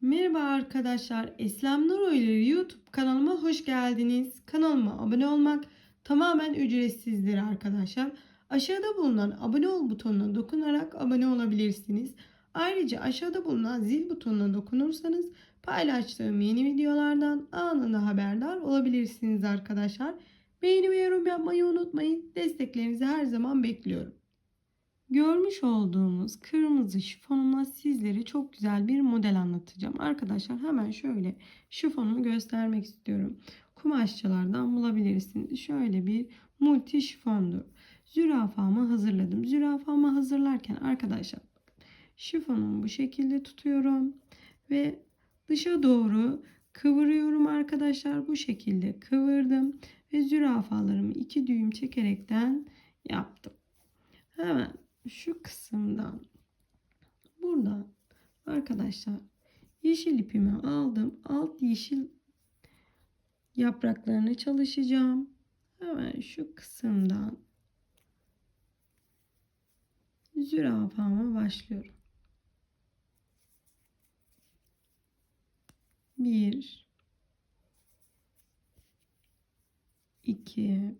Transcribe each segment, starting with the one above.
Merhaba arkadaşlar. Eslem Nur Oyları YouTube kanalıma hoş geldiniz. Kanalıma abone olmak tamamen ücretsizdir arkadaşlar. Aşağıda bulunan abone ol butonuna dokunarak abone olabilirsiniz. Ayrıca aşağıda bulunan zil butonuna dokunursanız paylaştığım yeni videolardan anında haberdar olabilirsiniz arkadaşlar. Beğeni ve yorum yapmayı unutmayın. Desteklerinizi her zaman bekliyorum. Görmüş olduğumuz kırmızı şifonumla sizlere çok güzel bir model anlatacağım. Arkadaşlar hemen şöyle şifonumu göstermek istiyorum. Kumaşçılardan bulabilirsiniz. Şöyle bir multi şifondur. Zürafamı hazırladım. Zürafamı hazırlarken arkadaşlar şifonumu bu şekilde tutuyorum ve dışa doğru kıvırıyorum arkadaşlar. Bu şekilde kıvırdım ve zürafalarımı iki düğüm çekerekten yaptım. Hemen şu kısımdan buradan arkadaşlar yeşil ipimi aldım. Alt yeşil yapraklarını çalışacağım. Hemen şu kısımdan zürafama başlıyorum. Bir, iki,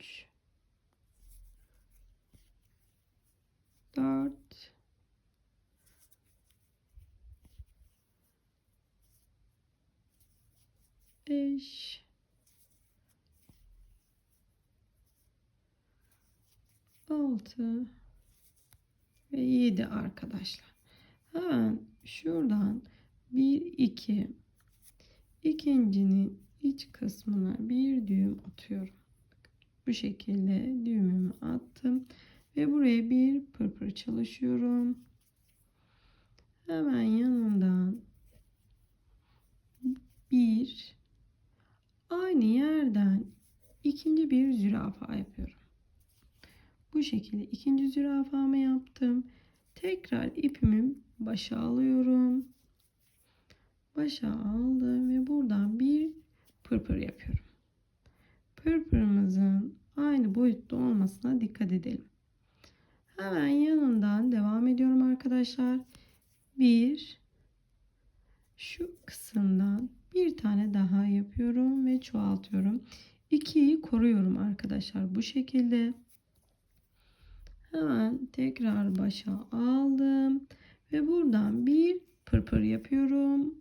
3 4 5 6 ve 7 arkadaşlar. Hemen şuradan 1 2 ikincinin iç kısmına bir düğüm atıyorum. Bu şekilde düğümümü attım. Ve buraya bir pırpır çalışıyorum. Hemen yanından bir aynı yerden ikinci bir zürafa yapıyorum. Bu şekilde ikinci zürafamı yaptım. Tekrar ipimi başa alıyorum. Başa aldım ve buradan bir pırpır yapıyorum. Pırpırımızın aynı boyutta olmasına dikkat edelim. Hemen yanından devam ediyorum arkadaşlar. Bir şu kısımdan bir tane daha yapıyorum ve çoğaltıyorum. 2'yi koruyorum arkadaşlar bu şekilde. Hemen tekrar başa aldım ve buradan bir pırpır yapıyorum.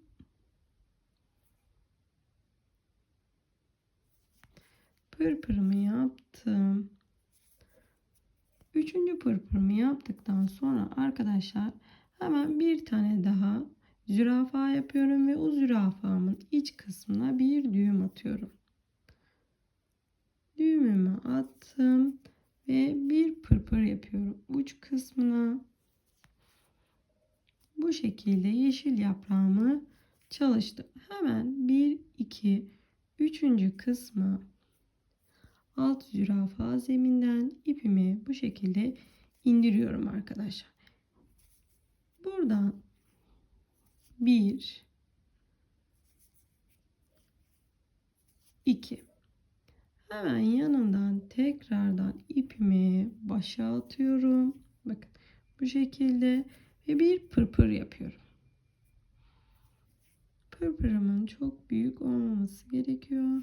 Pırpırımı yaptım. Üçüncü pırpırımı yaptıktan sonra arkadaşlar hemen bir tane daha zürafa yapıyorum ve o zürafamın iç kısmına bir düğüm atıyorum. Düğümümü attım ve bir pırpır yapıyorum uç kısmına. Bu şekilde yeşil yaprağımı çalıştım. Hemen 1 2 3. kısmı alt zürafa zeminden ipimi bu şekilde indiriyorum arkadaşlar. Buradan bir iki hemen yanından tekrardan ipimi başa atıyorum. Bakın bu şekilde ve bir pırpır yapıyorum. Pırpırımın çok büyük olmaması gerekiyor.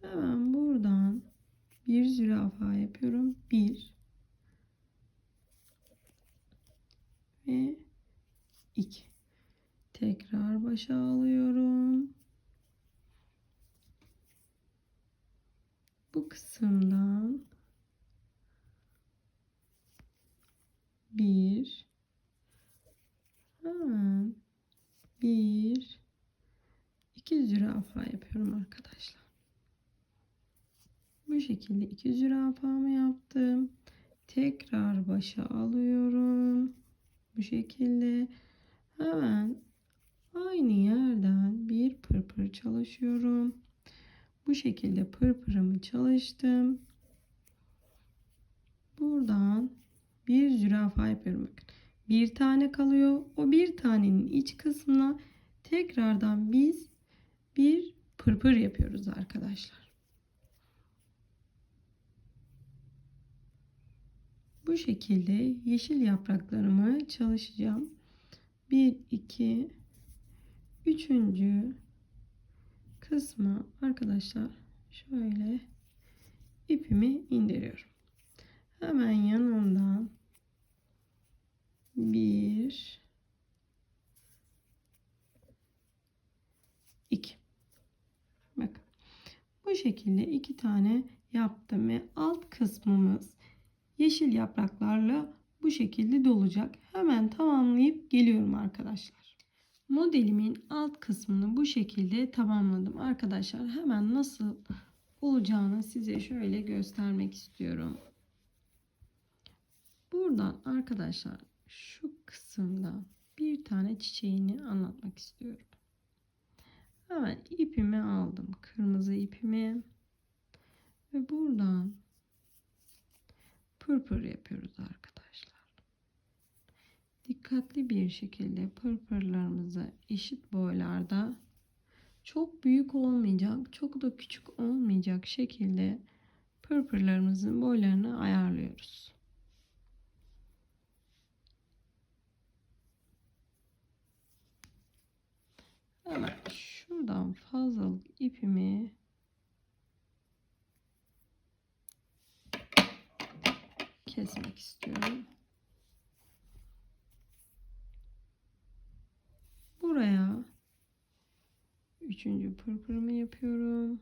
Hemen buradan bir zürafa yapıyorum. Bir ve iki. Tekrar başa alıyorum. Bu kısımdan bir hemen bir iki zürafa yapıyorum arkadaşlar. Bu şekilde iki zürafamı yaptım. Tekrar başa alıyorum. Bu şekilde hemen aynı yerden bir pırpır çalışıyorum. Bu şekilde pırpırımı çalıştım. Buradan bir zürafa yapıyorum. Bir tane kalıyor. O bir tanenin iç kısmına tekrardan biz bir pırpır yapıyoruz arkadaşlar. Bu şekilde yeşil yapraklarımı çalışacağım. 1 2 üçüncü kısmı arkadaşlar şöyle ipimi indiriyorum. Hemen yanından bir iki bakın bu şekilde iki tane yaptım ve alt kısmımız yeşil yapraklarla bu şekilde dolacak. Hemen tamamlayıp geliyorum arkadaşlar. Modelimin alt kısmını bu şekilde tamamladım. Arkadaşlar hemen nasıl olacağını size şöyle göstermek istiyorum. Buradan arkadaşlar şu kısımda bir tane çiçeğini anlatmak istiyorum. Hemen ipimi aldım. Kırmızı ipimi. Ve buradan pırpır yapıyoruz arkadaşlar. Dikkatli bir şekilde pırpırlarımızı eşit boylarda çok büyük olmayacak, çok da küçük olmayacak şekilde pırpırlarımızın boylarını ayarlıyoruz. Hemen şuradan fazlalık ipimi kesmek istiyorum. Buraya üçüncü pırpırımı yapıyorum.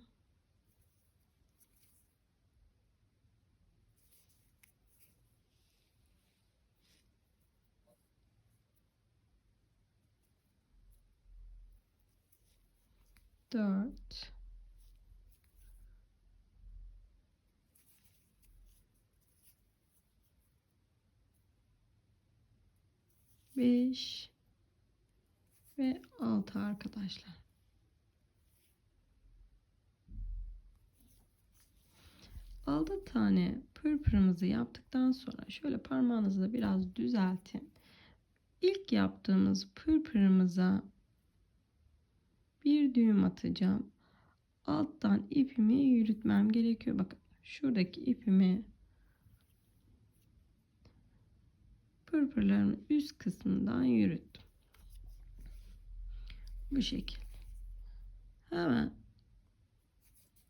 Dört. Beş ve altı arkadaşlar. Altı tane pırpırımızı yaptıktan sonra şöyle parmağınızla biraz düzeltin. İlk yaptığımız pırpırımıza bir düğüm atacağım. Alttan ipimi yürütmem gerekiyor. Bakın şuradaki ipimi pırpırların üst kısmından yürüttüm. Bu şekil. Hemen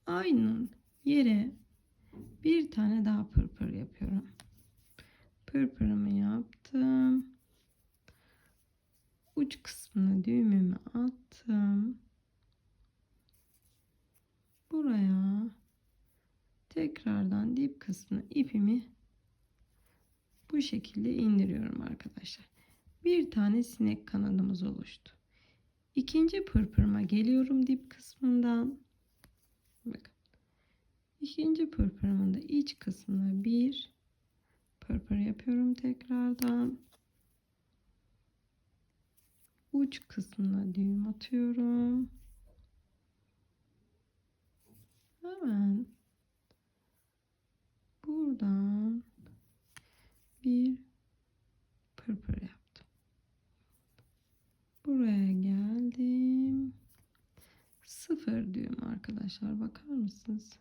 aynı yere bir tane daha pırpır yapıyorum. Pırpırımı yaptım. Uç kısmına düğümümü attım. Buraya tekrardan dip kısmına ipimi bu şekilde indiriyorum arkadaşlar. Bir tane sinek kanadımız oluştu. İkinci pırpırıma geliyorum dip kısmından. Bakın. İkinci pırpırımın da iç kısmına bir pırpır yapıyorum tekrardan. Uç kısmına düğüm atıyorum. Hemen buradan bir pırpır yaptım. Buraya geldim. Sıfır düğüm arkadaşlar bakar mısınız?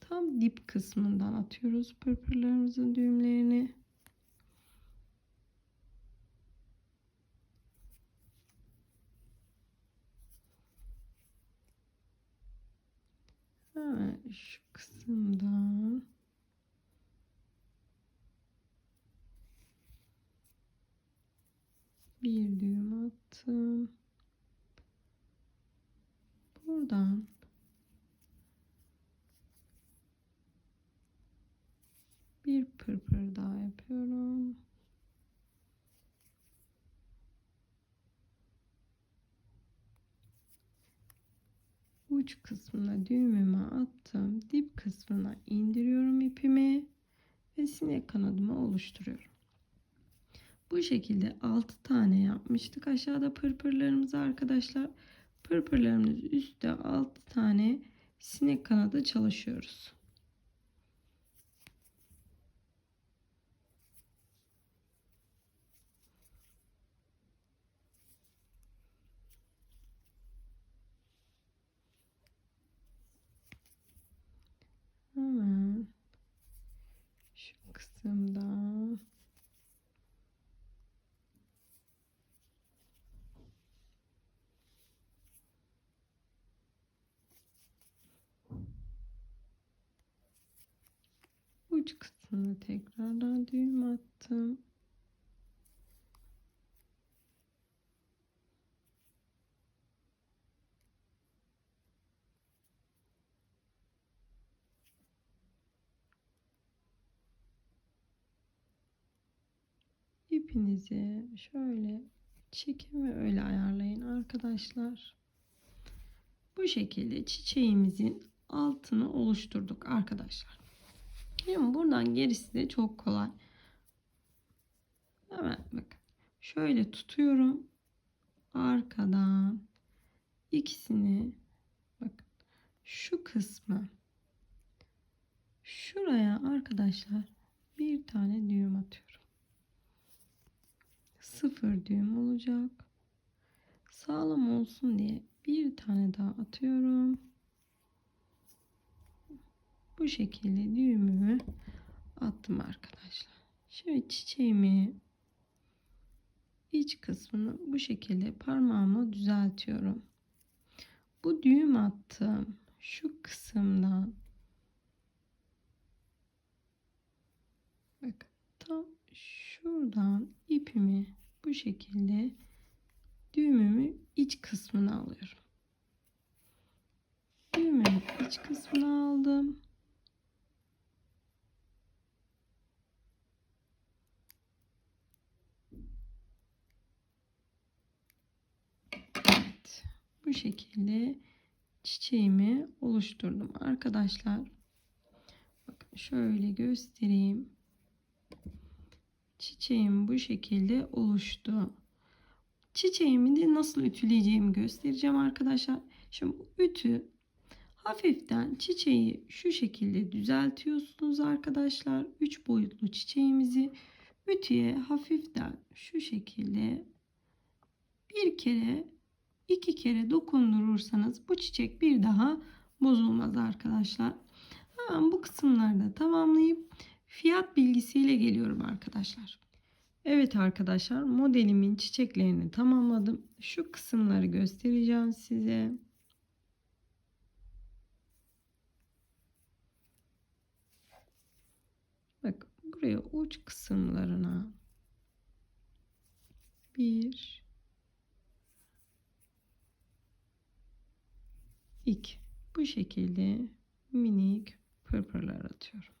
Tam dip kısmından atıyoruz pırpırlarımızın düğümlerini. Hemen şu kısımdan bir düğüm attım. Buradan pırpır daha yapıyorum. uç kısmına düğümümü attım. Dip kısmına indiriyorum ipimi ve sinek kanadımı oluşturuyorum. Bu şekilde 6 tane yapmıştık. Aşağıda pırpırlarımızı arkadaşlar. Pırpırlarımız üstte 6 tane sinek kanadı çalışıyoruz. Hemen şu kısımda uç kısmına tekrardan düğüm attım. İpinizi şöyle çekin ve öyle ayarlayın arkadaşlar. Bu şekilde çiçeğimizin altını oluşturduk arkadaşlar. Şimdi buradan gerisi de çok kolay. Hemen bakın. Şöyle tutuyorum. Arkadan ikisini bakın şu kısmı şuraya arkadaşlar bir tane düğüm atıyorum. Sıfır düğüm olacak. Sağlam olsun diye bir tane daha atıyorum. Bu şekilde düğümümü attım arkadaşlar. Şimdi çiçeğimi iç kısmını bu şekilde parmağımla düzeltiyorum. Bu düğüm attığım şu kısımdan bakın tam şuradan ipimi bu şekilde düğümümü iç kısmına alıyorum. Düğümümü iç kısmına aldım. Evet. Bu şekilde çiçeğimi oluşturdum arkadaşlar. Bakın şöyle göstereyim. Çiçeğim bu şekilde oluştu. Çiçeğimi de nasıl ütüleyeceğimi göstereceğim arkadaşlar. Şimdi bu ütü hafiften çiçeği şu şekilde düzeltiyorsunuz arkadaşlar. 3 boyutlu çiçeğimizi ütüye hafiften şu şekilde bir kere iki kere dokundurursanız bu çiçek bir daha bozulmaz arkadaşlar. Hemen bu kısımlarda tamamlayıp fiyat bilgisiyle geliyorum arkadaşlar. Evet arkadaşlar modelimin çiçeklerini tamamladım. Şu kısımları göstereceğim size. Bak buraya uç kısımlarına bir 2 bu şekilde minik pırpırlar atıyorum.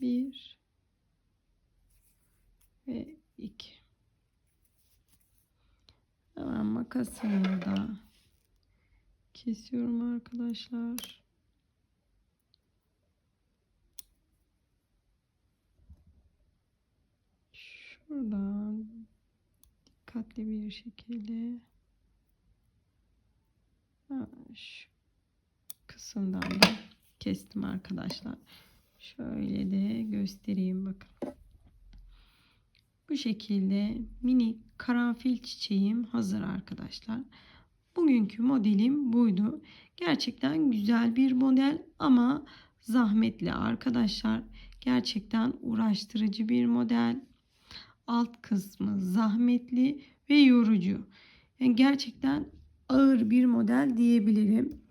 Bir ve iki. Hemen makasımla da kesiyorum arkadaşlar. Şuradan dikkatli bir şekilde şu kısımdan da kestim arkadaşlar. Şöyle de göstereyim bakın. Bu şekilde mini karanfil çiçeğim hazır arkadaşlar. Bugünkü modelim buydu. Gerçekten güzel bir model ama zahmetli arkadaşlar. Gerçekten uğraştırıcı bir model. Alt kısmı zahmetli ve yorucu. Yani gerçekten ağır bir model diyebilirim.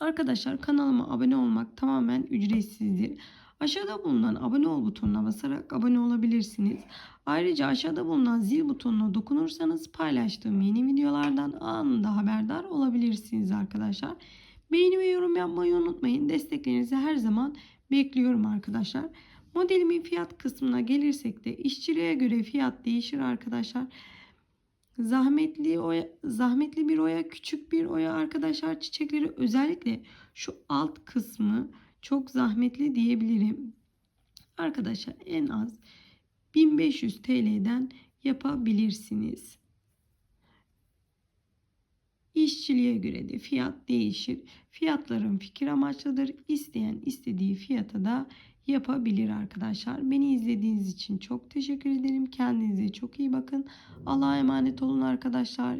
Arkadaşlar kanalıma abone olmak tamamen ücretsizdir. Aşağıda bulunan abone ol butonuna basarak abone olabilirsiniz. Ayrıca aşağıda bulunan zil butonuna dokunursanız paylaştığım yeni videolardan anında haberdar olabilirsiniz arkadaşlar. Beğeni ve yorum yapmayı unutmayın. Desteklerinizi her zaman bekliyorum arkadaşlar. Modelimin fiyat kısmına gelirsek de işçiliğe göre fiyat değişir arkadaşlar. Zahmetli oya, zahmetli bir oya, küçük bir oya arkadaşlar çiçekleri özellikle şu alt kısmı çok zahmetli diyebilirim. Arkadaşlar en az 1500 TL'den yapabilirsiniz. İşçiliğe göre de fiyat değişir. Fiyatların fikir amaçlıdır. İsteyen istediği fiyata da yapabilir arkadaşlar. Beni izlediğiniz için çok teşekkür ederim. Kendinize çok iyi bakın. Allah'a emanet olun arkadaşlar.